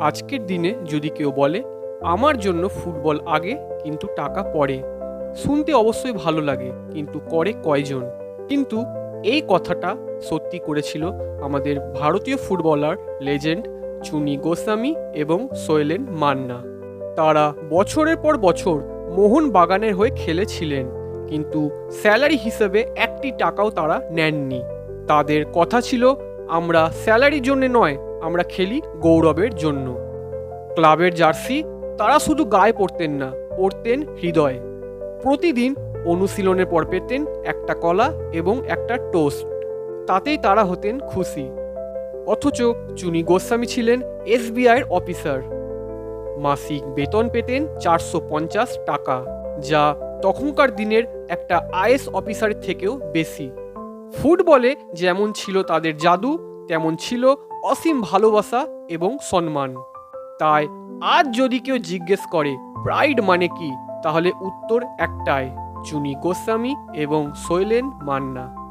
আজকের দিনে যদি কেউ বলে, আমার জন্য ফুটবল আগে, কিন্তু টাকা পরে। শুনতে অবশ্যই ভালো লাগে, কিন্তু করে কয়জন? কিন্তু এই কথাটা সত্যি করেছিল আমাদের ভারতীয় ফুটবলার লেজেন্ড চুনি গোস্বামী এবং সোয়েলেন মান্না। তারা বছরের পর বছর মোহন বাগানের হয়ে খেলেছিলেন, কিন্তু স্যালারি হিসেবে একটি টাকাও তারা নেননি। তাদের কথা ছিল, আমরা স্যালারির জন্য নয় আমরা খেলি গৌরবের জন্য। ক্লাবের জার্সি, তারা শুধু গায়ে পড়তেন না পরতেন হৃদয়ে। প্রতিদিন অনুশীলনের পর পেতেন একটা কলা এবং একটা টোস্ট। তাতেই তারা হতেন খুশি। অথচ চুনি গোস্বামী ছিলেন এসবিআইয়ের অফিসার। মাসিক বেতন পেতেন চারশো পঞ্চাশ টাকা, যা তখনকার দিনের একটা আইএস অফিসারের থেকেও বেশি। ফুটবলে যেমন ছিল তাদের জাদু, তেমন ছিল অসীম ভালোবাসা এবং সম্মান। তাই আজ যদি কেউ জিজ্ঞেস করে প্রাইড মানে কি? তাহলে উত্তর একটাই, চুনি গোস্বামী এবং শৈলেন মান্না।